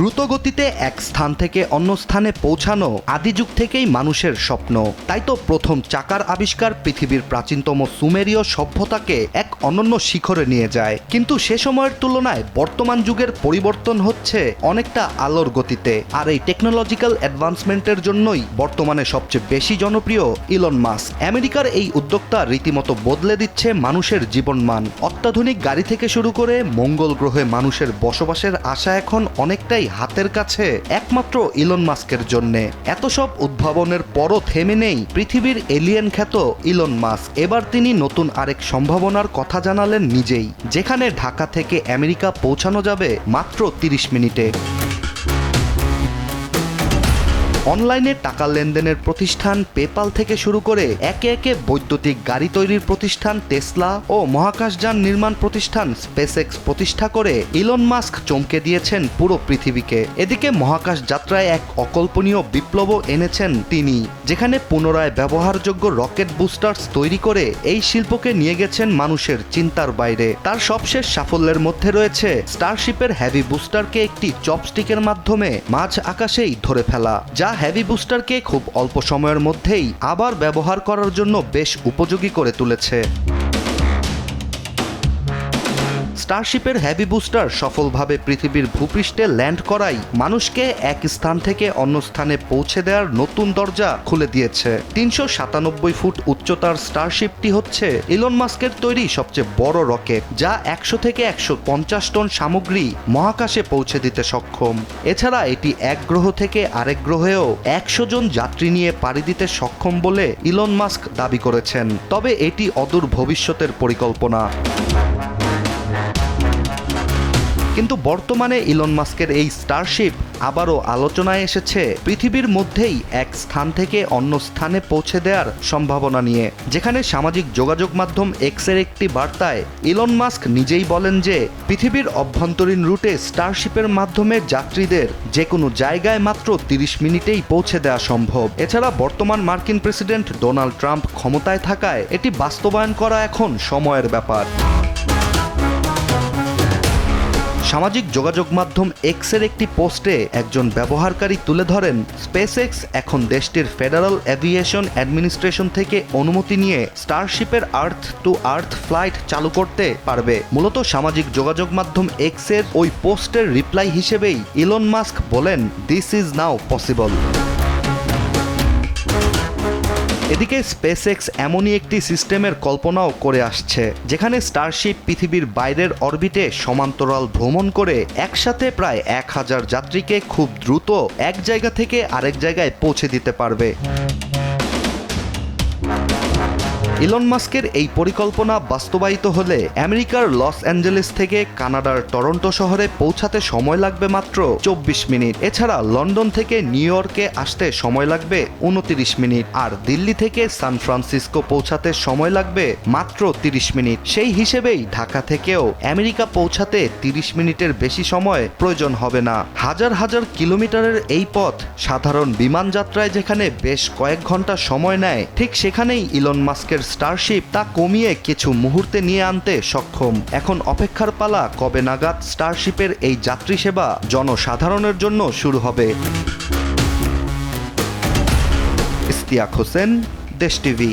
দ্রুত গতিতে এক স্থান থেকে অন্য স্থানে পৌঁছানো আদি যুগ থেকেই মানুষের স্বপ্ন। তাই তো প্রথম চাকার আবিষ্কার পৃথিবীর প্রাচীনতম সুমেরীয় সভ্যতাকে এক অনন্য শিখরে নিয়ে যায়। কিন্তু সে সময়ের তুলনায় বর্তমান যুগের পরিবর্তন হচ্ছে অনেকটা আলোর গতিতে। আর এই টেকনোলজিক্যাল অ্যাডভান্সমেন্টের জন্যই বর্তমানে সবচেয়ে বেশি জনপ্রিয় ইলন মাস্ক আমেরিকার এই উদ্যোক্তা রীতিমতো বদলে দিচ্ছে মানুষের জীবনমান। অত্যাধুনিক গাড়ি থেকে শুরু করে মঙ্গল গ্রহে মানুষের বসবাসের আশা এখন অনেকটাই হাতের কাছে একমাত্র ইলন মাস্কের জন্যে। এত সব উদ্ভাবনের পরও থেমে নেই পৃথিবীর এলিয়েন খ্যাত ইলন মাস্ক এবার তিনি নতুন আরেক সম্ভাবনার কথা জানালেন নিজেই, যেখানে ঢাকা থেকে আমেরিকা পৌঁছানো যাবে মাত্র তিরিশ মিনিটে। অনলাইনে টাকা লেনদেনের প্রতিষ্ঠান পেপাল থেকে শুরু করে একে একে বৈদ্যুতিক গাড়ি তৈরির প্রতিষ্ঠান টেসলা ও মহাকাশযান নির্মাণ প্রতিষ্ঠান স্পেসএক্স প্রতিষ্ঠা করে ইলন মাস্ক চমকে দিয়েছেন পুরো পৃথিবীকে। এদিকে মহাকাশ যাত্রায় এক অকল্পনীয় বিপ্লবও এনেছেন তিনি, যেখানে পুনরায় ব্যবহারযোগ্য রকেট বুস্টার্স তৈরি করে এই শিল্পকে নিয়ে গেছেন মানুষের চিন্তার বাইরে। তার সবশেষ সাফল্যের মধ্যে রয়েছে স্টারশিপের হ্যাভি বুস্টারকে একটি চপস্টিকের মাধ্যমে মাঝ আকাশেই ধরে ফেলা, যা হ্যাভি বুস্টারকে খুব অল্প সময়ের মধ্যেই আবার ব্যবহার করার জন্য বেশ উপযোগী করে তুলেছে। স্টারশিপের হ্যাভি বুস্টার সফলভাবে পৃথিবীর ভূপৃষ্ঠে ল্যান্ড করাই মানুষকে এক স্থান থেকে অন্য স্থানে পৌঁছে দেওয়ার নতুন দরজা খুলে দিয়েছে। তিনশো সাতানব্বই ফুট উচ্চতার স্টারশিপটি হচ্ছে ইলন মাস্কের তৈরি সবচেয়ে বড় রকেট, যা একশো থেকে একশো পঞ্চাশ টন সামগ্রী মহাকাশে পৌঁছে দিতে সক্ষম। এছাড়া এটি এক গ্রহ থেকে আরেক গ্রহেও একশো জন যাত্রী নিয়ে পাড়ি দিতে সক্ষম বলে ইলন মাস্ক দাবি করেছেন। তবে এটি অদূর ভবিষ্যতের পরিকল্পনা। কিন্তু বর্তমানে ইলন মাস্কের এই স্টারশিপ আবারও আলোচনায় এসেছে। পৃথিবীর মধ্যেই এক স্থান থেকে অন্য স্থানে পৌঁছে দেওয়ার সম্ভাবনা নিয়ে। যেখানে সামাজিক যোগাযোগ মাধ্যম এক্সের একটি বার্তায় ইলন মাস্ক নিজেই বলেন যে, পৃথিবীর অভ্যন্তরীণ রুটে স্টারশিপের মাধ্যমে যাত্রীদের যে কোনো জায়গায় মাত্র তিরিশ মিনিটেই পৌঁছে দেওয়া সম্ভব। এছাড়া বর্তমান মার্কিন প্রেসিডেন্ট ডোনাল্ড ট্রাম্প ক্ষমতায় থাকায় এটি বাস্তবায়ন করা এখন সময়ের ব্যাপার। সামাজিক যোগাযোগ মাধ্যম এক্সের একটি পোস্টে একজন ব্যবহারকারী তুলে ধরেন স্পেস এখন দেশটির ফেডারাল অ্যাভিয়েশন অ্যাডমিনিস্ট্রেশন থেকে অনুমতি নিয়ে স্টারশিপের আর্থ টু আর্থ ফ্লাইট চালু করতে পারবে। মূলত সামাজিক যোগাযোগ মাধ্যম এক্সের ওই পোস্টের রিপ্লাই হিসেবেই ইলন মাস্ক বলেন দিস ইজ নাও পসিবল এদিকে স্পেস এক্স এমনই একটি সিস্টেমের কল্পনাও করে আসছে, যেখানে স্টারশিপ পৃথিবীর বাইরের অরবিটে সমান্তরাল ভ্রমণ করে একসাথে প্রায় এক হাজার যাত্রীকে খুব দ্রুত এক জায়গা থেকে আরেক জায়গায় পৌঁছে দিতে পারবে। ইলন মাস্কের এই পরিকল্পনা বাস্তবায়িত হলে আমেরিকার লস অ্যাঞ্জেলেস থেকে কানাডার টরন্টো শহরে পৌঁছাতে সময় লাগবে মাত্র চব্বিশ মিনিট। এছাড়া লন্ডন থেকে নিউ ইয়র্কে আসতে সময় লাগবে উনতিরিশ মিনিট আর দিল্লি থেকে সান ফ্রান্সিসকো পৌঁছাতে সময় লাগবে মাত্র তিরিশ মিনিট। সেই হিসেবেই ঢাকা থেকেও আমেরিকা পৌঁছাতে তিরিশ মিনিটের বেশি সময় প্রয়োজন হবে না। হাজার হাজার কিলোমিটারের এই পথ সাধারণ বিমান যাত্রায় যেখানে বেশ কয়েক ঘণ্টা সময় নেয়, ঠিক সেখানেই ইলন মাস্কের স্টারশিপ তা কমিয়ে কিছু মুহূর্তে নিয়ে আনতে সক্ষম। এখন অপেক্ষার পালা কবে নাগাদ স্টারশিপের এই যাত্রী সেবা জনসাধারণের জন্য শুরু হবে। ইস্তিয়াক হোসেন, দেশ টিভি।